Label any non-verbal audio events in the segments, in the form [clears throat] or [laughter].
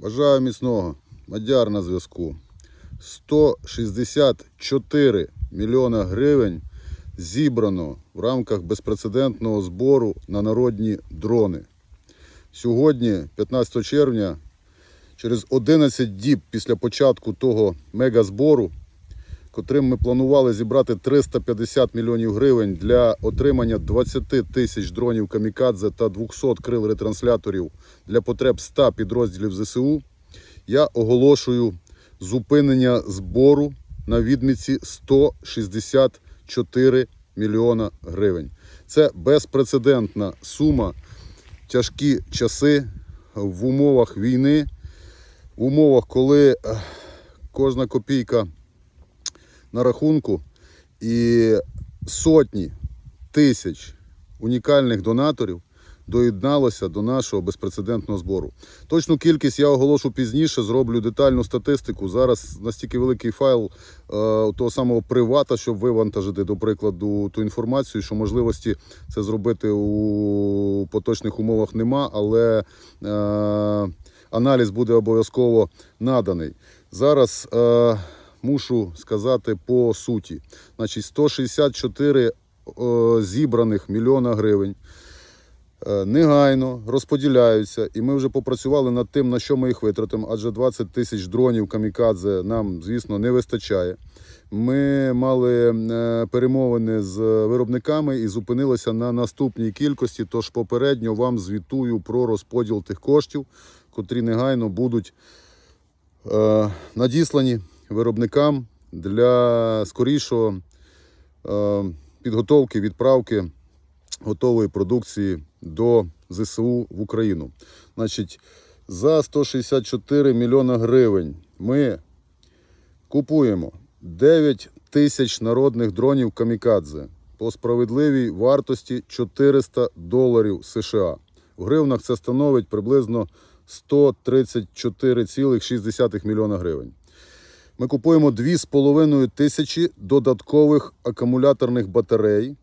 Бажаю міцного. Мадяр на зв'язку. 164 мільйона гривень зібрано в рамках безпрецедентного збору на народні дрони. Сьогодні, 15 червня, через 11 діб після початку того мегазбору, котрим ми планували зібрати 350 мільйонів гривень для отримання 20 тисяч дронів камікадзе та 200 крил ретрансляторів для потреб 100 підрозділів ЗСУ, я оголошую зупинення збору на відмітці 164 мільйона гривень. Це безпрецедентна сума, тяжкі часи в умовах війни, в умовах, коли кожна копійка на рахунку і сотні тисяч унікальних донаторів доєдналося до нашого безпрецедентного збору. Точну кількість я оголошу пізніше, зроблю детальну статистику. Зараз настільки великий файл е, того самого привата, щоб вивантажити, до прикладу, ту інформацію, що можливості це зробити у поточних умовах нема, але е, аналіз буде обов'язково наданий. Зараз е, мушу сказати по суті. Значить, 164 е, зібраних мільйона гривень е, негайно розподіляються, і ми вже попрацювали над тим, на що ми їх витратимо, адже 20 тисяч дронів камікадзе нам, звісно, не вистачає. Ми мали е, перемовини з виробниками і зупинилися на наступній кількості. Тож попередньо вам звітую про розподіл тих коштів, котрі негайно будуть надіслані виробникам для скорішого е, підготовки, відправки готової продукції до ЗСУ в Україну. Значить, за 164 мільйона гривень ми купуємо 9 тисяч народних дронів камікадзе по справедливій вартості 400 доларів США. В гривнах це становить приблизно 134,6 мільйона гривень. Ми купуємо 2,5 тисячі додаткових акумуляторних батарей.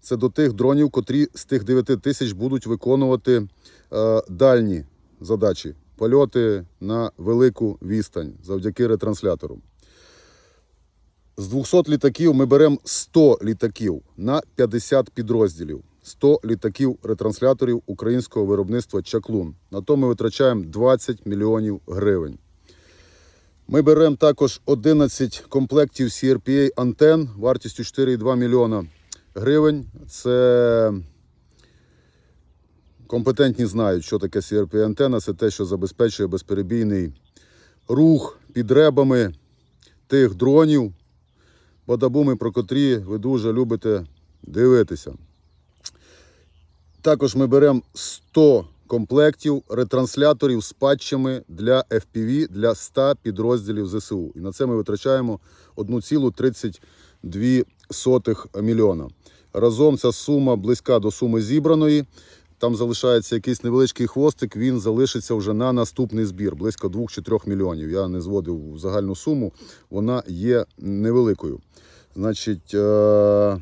Це до тих дронів, котрі з тих 9 тисяч будуть виконувати е, дальні задачі, польоти на велику відстань завдяки ретранслятору. З 200 літаків ми беремо 100 літаків на 50 підрозділів. 100 літаків ретрансляторів українського виробництва Чаклун. На то ми витрачаємо 20 мільйонів гривень. Ми беремо також 11 комплектів CRPA антен вартістю 4,2 мільйона гривень. Це компетентні знають, що таке CRPA антена. Це те, що забезпечує безперебійний рух під ребами тих дронів, бадабуми, про котрі ви дуже любите дивитися. Також ми беремо 100 комплектів ретрансляторів з патчами для FPV для 100 підрозділів ЗСУ. І на це ми витрачаємо 1,32 мільйона. Разом ця сума близька до суми зібраної. Там залишається якийсь невеличкий хвостик, він залишиться вже на наступний збір, близько 2 чи 3 мільйонів. Я не зводив загальну суму, вона є невеликою. Значить, е,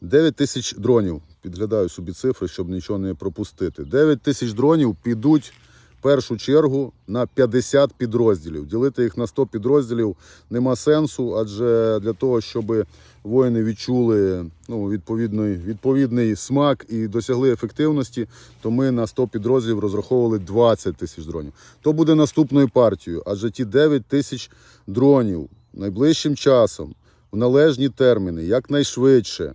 9 тисяч дронів. Підглядаю собі цифри, щоб нічого не пропустити. 9 тисяч дронів підуть в першу чергу на 50 підрозділів. Ділити їх на 100 підрозділів нема сенсу, адже для того, щоб воїни відчули ну, відповідний, відповідний смак і досягли ефективності, то ми на 100 підрозділів розраховували 20 тисяч дронів. То буде наступною партією, адже ті 9 тисяч дронів найближчим часом в належні терміни, якнайшвидше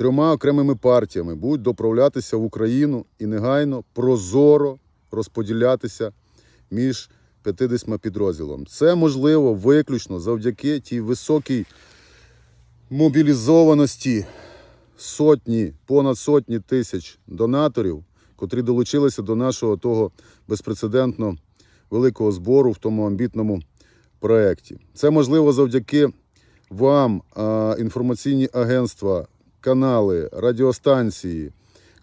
трьома окремими партіями будуть доправлятися в Україну і негайно прозоро розподілятися між 50 підрозділом. Це можливо виключно завдяки тій високій мобілізованості сотні, понад сотні тисяч донаторів, котрі долучилися до нашого того безпрецедентно великого збору в тому амбітному проєкті. Це можливо завдяки вам, інформаційні агентства, канали, радіостанції,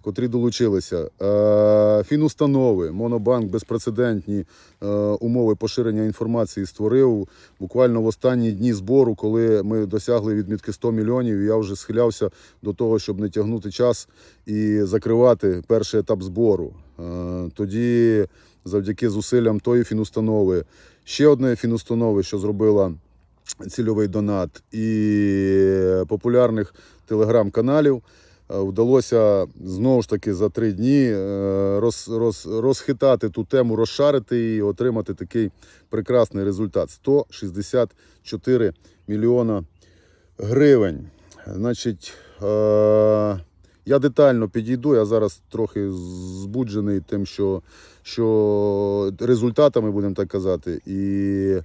котрі долучилися, е, фінустанови, Монобанк безпрецедентні е, умови поширення інформації створив буквально в останні дні збору, коли ми досягли відмітки 100 мільйонів. Я вже схилявся до того, щоб не тягнути час і закривати перший етап збору. Е, Тоді, завдяки зусиллям тої фінустанови, ще одної фінустанови, що зробила цільовий донат, і популярних телеграм-каналів. е, Вдалося знову ж таки за три дні е, роз, роз, розхитати ту тему, розшарити і отримати такий прекрасний результат 164 мільйона гривень. Значить, е, я детально підійду. Я зараз трохи збуджений тим, що, що результатами, будемо так казати, і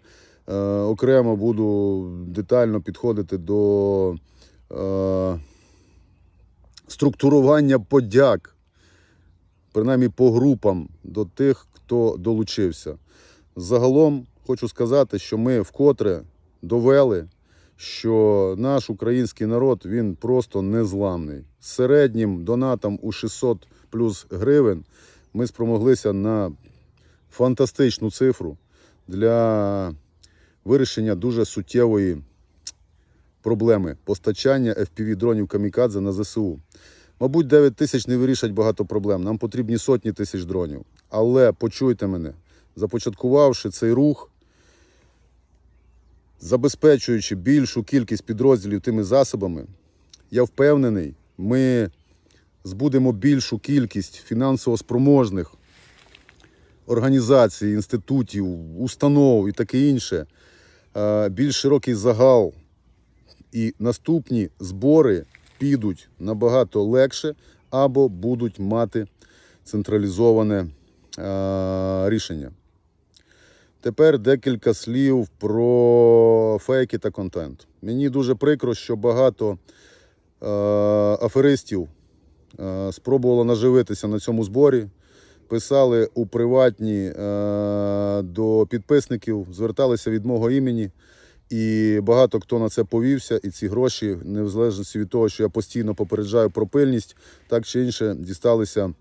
окремо буду детально підходити до е, структурування подяк, принаймні по групам до тих, хто долучився. Загалом хочу сказати, що ми вкотре довели, що наш український народ він просто незламний. Середнім донатом у 600 плюс гривень ми спромоглися на фантастичну цифру для вирішення дуже суттєвої проблеми постачання FPV дронів камікадзе на ЗСУ. Мабуть, 9 тисяч не вирішать багато проблем. Нам потрібні сотні тисяч дронів. Але почуйте мене, започаткувавши цей рух, забезпечуючи більшу кількість підрозділів тими засобами, я впевнений, ми збудемо більшу кількість фінансово спроможних організацій, інститутів, установ і таке інше, більш широкий загал. І наступні збори підуть набагато легше або будуть мати централізоване е, рішення. Тепер декілька слів про фейки та контент. Мені дуже прикро, що багато е, аферистів е, спробувало наживитися на цьому зборі. Писали у приватні е, до підписників, зверталися від мого імені. І багато хто на це повівся, і ці гроші, не в залежності від того, що я постійно попереджаю про пильність, так чи інше дісталися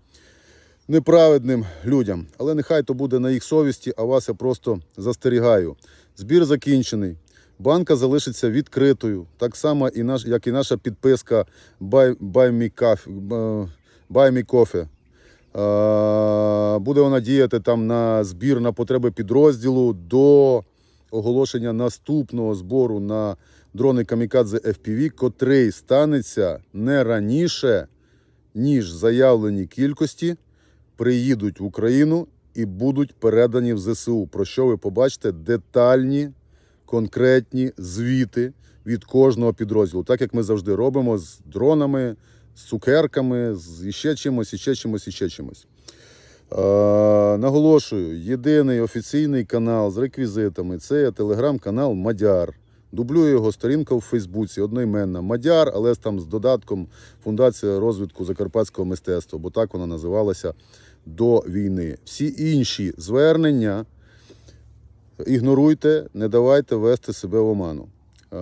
неправедним людям. Але нехай то буде на їх совісті, а вас я просто застерігаю. Збір закінчений. Банка залишиться відкритою, так само, і наш, як і наша підписка Buy, Buy Me Coffee, Буде вона діяти там на збір на потреби підрозділу до оголошення наступного збору на дрони Камікадзе FPV, котрий станеться не раніше, ніж заявлені кількості приїдуть в Україну і будуть передані в ЗСУ. Про що ви побачите детальні, конкретні звіти від кожного підрозділу, так як ми завжди робимо з дронами, з цукерками, з іще чимось, іще чимось, іще чимось. Е, наголошую, єдиний офіційний канал з реквізитами це телеграм-канал Мадяр. Дублює його сторінка у Фейсбуці, одноіменна Мадяр, але там з додатком Фундація розвитку закарпатського мистецтва, бо так вона називалася до війни. Всі інші звернення ігноруйте, не давайте вести себе в оману. Е,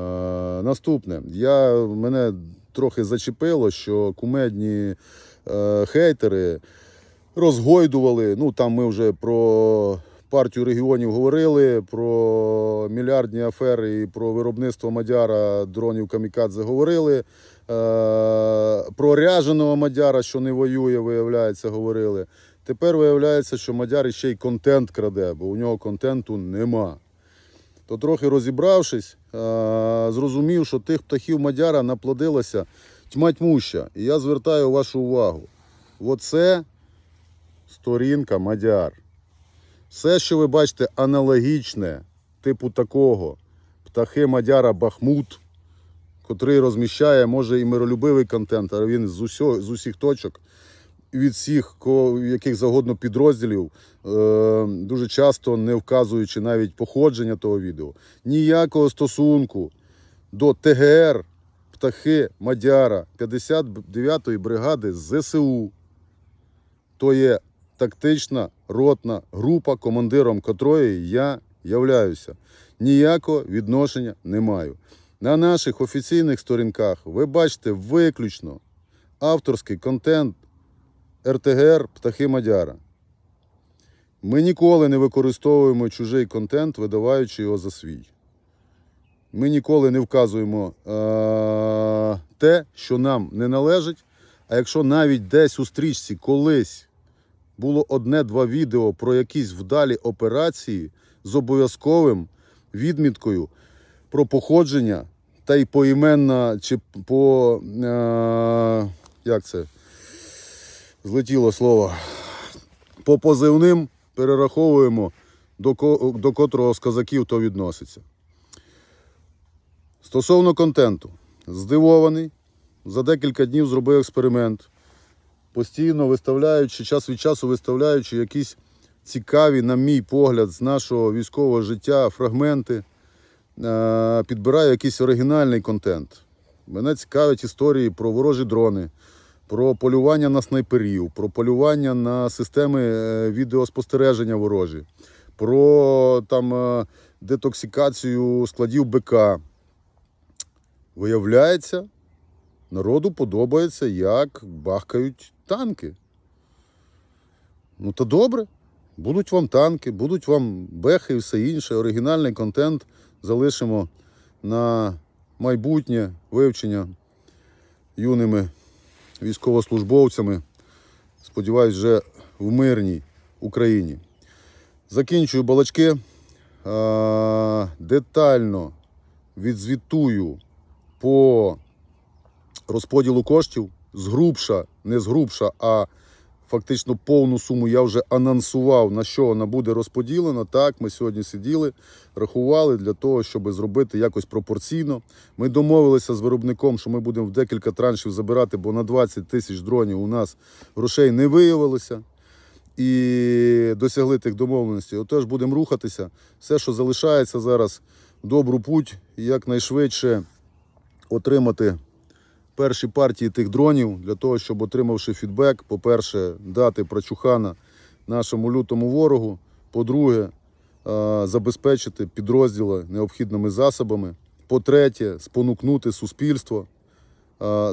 наступне, я, мене трохи зачепило, що кумедні е, хейтери розгойдували. Ну там ми вже про партію регіонів говорили, про мільярдні афери і про виробництво Мадяра дронів Камікадзе говорили. Е, про ряженого Мадяра, що не воює, виявляється, говорили. Тепер виявляється, що Мадяр ще й контент краде, бо у нього контенту нема. То трохи розібравшись, е, зрозумів, що тих птахів Мадяра наплодилося тьма тьмуща. І я звертаю вашу увагу. Оце сторінка Мадяр. Все, що ви бачите, аналогічне, типу такого, птахи Мадяра Бахмут, котрий розміщає, може, і миролюбивий контент, але він з, усього, з усіх точок, від всіх, яких загодно підрозділів, е, дуже часто не вказуючи навіть походження того відео, ніякого стосунку до ТГР птахи Мадяра 59-ї бригади ЗСУ. То є тактична ротна група, командиром котрої я являюся. Ніякого відношення не маю. На наших офіційних сторінках ви бачите виключно авторський контент РТГР Птахи Мадяра. Ми ніколи не використовуємо чужий контент, видаваючи його за свій. Ми ніколи не вказуємо е- те, що нам не належить. А якщо навіть десь у стрічці колись було одне-два відео про якісь вдалі операції з обов'язковим відміткою про походження та й поіменна чи по. Е, як це? Злетіло слово. По позивним перераховуємо, до, ко- до котрого з козаків то відноситься. Стосовно контенту, здивований, за декілька днів зробив експеримент, постійно виставляючи, час від часу виставляючи якісь цікаві, на мій погляд, з нашого військового життя фрагменти, е, підбираю якийсь оригінальний контент. Мене цікавлять історії про ворожі дрони, про полювання на снайперів, про полювання на системи е, відеоспостереження ворожі, про там, е, детоксикацію складів БК. Виявляється, народу подобається, як бахкають танки. Ну то добре. Будуть вам танки, будуть вам бехи і все інше. Оригінальний контент залишимо на майбутнє вивчення юними військовослужбовцями. Сподіваюсь, вже в мирній Україні. Закінчую балачки. Детально відзвітую по розподілу коштів згрубша, не згрубша, а фактично повну суму я вже анонсував, на що вона буде розподілена. Так, ми сьогодні сиділи, рахували для того, щоб зробити якось пропорційно. Ми домовилися з виробником, що ми будемо в декілька траншів забирати, бо на 20 тисяч дронів у нас грошей не виявилося. І досягли тих домовленостей. Отож будемо рухатися. Все, що залишається зараз, добру путь, якнайшвидше отримати перші партії тих дронів для того, щоб отримавши фідбек, по-перше, дати прочухана нашому лютому ворогу. По-друге, забезпечити підрозділи необхідними засобами. По-третє, спонукнути суспільство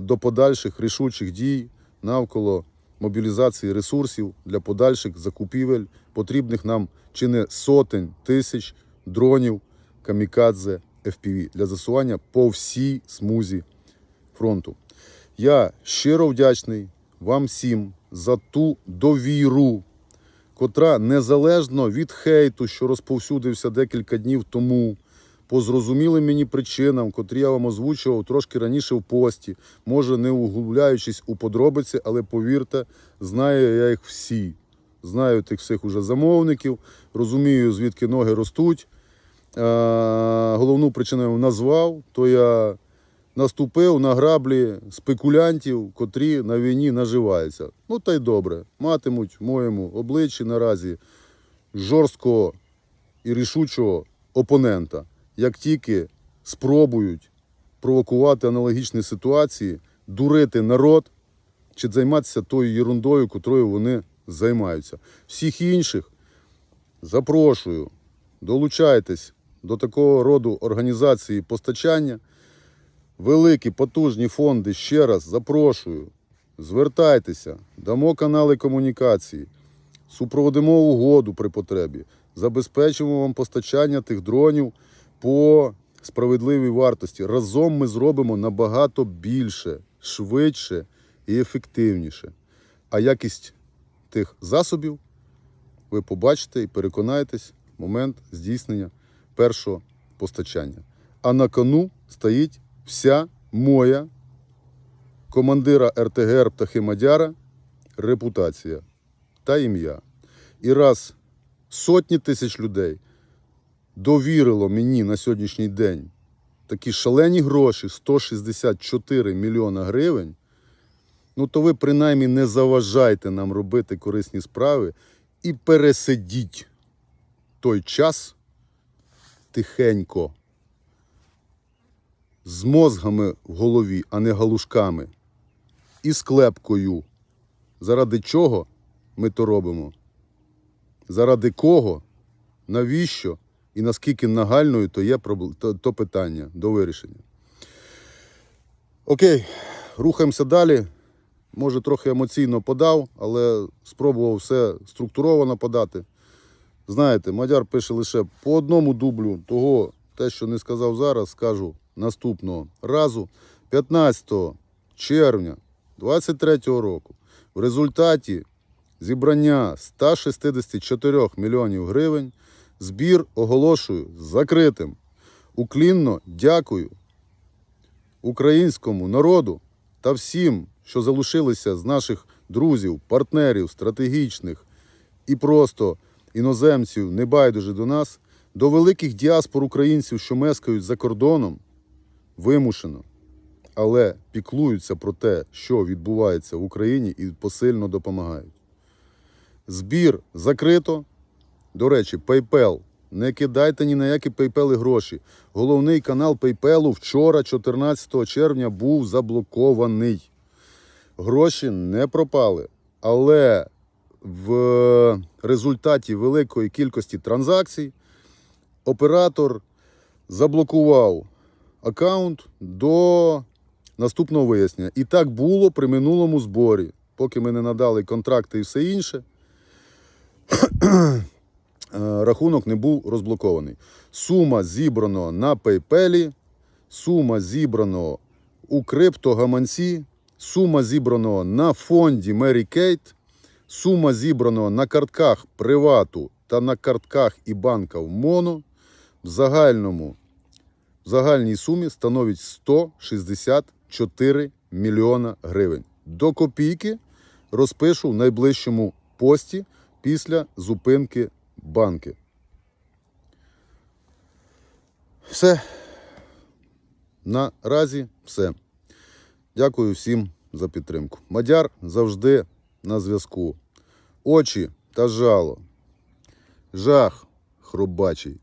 до подальших рішучих дій навколо мобілізації ресурсів для подальших закупівель потрібних нам чи не сотень тисяч дронів камікадзе FPV для засування по всій смузі фронту. Я щиро вдячний вам всім за ту довіру, котра незалежно від хейту, що розповсюдився декілька днів тому, по зрозумілим мені причинам, котрі я вам озвучував трошки раніше в пості, може не углубляючись у подробиці, але повірте, знаю я їх всі. Знаю тих всіх уже замовників, розумію, звідки ноги ростуть. Е, головну причину я назвав, то я наступив на граблі спекулянтів, котрі на війні наживаються. Ну та й добре, матимуть в моєму обличчі наразі жорсткого і рішучого опонента, як тільки спробують провокувати аналогічні ситуації, дурити народ чи займатися тою ерундою, котрою вони займаються. Всіх інших запрошую, долучайтесь до такого роду організації постачання. Великі потужні фонди ще раз запрошую. Звертайтеся, дамо канали комунікації, супроводимо угоду при потребі, забезпечимо вам постачання тих дронів по справедливій вартості. Разом ми зробимо набагато більше, швидше і ефективніше. А якість тих засобів ви побачите і переконаєтесь в момент здійснення першого постачання. А на кону стоїть вся моя командира РТГР Птахи Мадяра репутація та ім'я. І раз сотні тисяч людей довірило мені на сьогоднішній день такі шалені гроші 164 мільйона гривень, ну то ви принаймні не заважайте нам робити корисні справи і пересидіть той час тихенько з мозгами в голові, а не галушками, і з клепкою. Заради чого ми то робимо? Заради кого? Навіщо? І наскільки нагальною то є то питання до вирішення. Окей, рухаємося далі. Може, трохи емоційно подав, але спробував все структуровано подати. Знаєте, Мадяр пише лише по одному дублю того, те, що не сказав зараз, скажу наступного разу. 15 червня 23 року в результаті зібрання 164 мільйонів гривень. Збір оголошую закритим. Уклінно дякую українському народу та всім, що залишилися з наших друзів, партнерів, стратегічних і просто іноземців, небайдуже до нас, до великих діаспор українців, що мешкають за кордоном, вимушено, але піклуються про те, що відбувається в Україні, і посильно допомагають. Збір закрито. До речі, PayPal. Не кидайте ні на які PayPal гроші. Головний канал PayPal вчора, 14 червня, був заблокований. Гроші не пропали. Але в результаті великої кількості транзакцій оператор заблокував аккаунт до наступного вияснення. І так було при минулому зборі, поки ми не надали контракти і все інше. [clears throat] Рахунок не був розблокований. Сума зібрано на PayPal, сума зібрано у криптогаманці, сума зібрано на фонді Mary Kate, сума зібрано на картках привату та на картках і банка в Моно. В загальному в загальній сумі становить 164 мільйона гривень. До копійки розпишу в найближчому пості після зупинки банки. Все. Наразі все. Дякую всім за підтримку. Мадяр завжди на зв'язку. Очі та жало. Жах хробачий.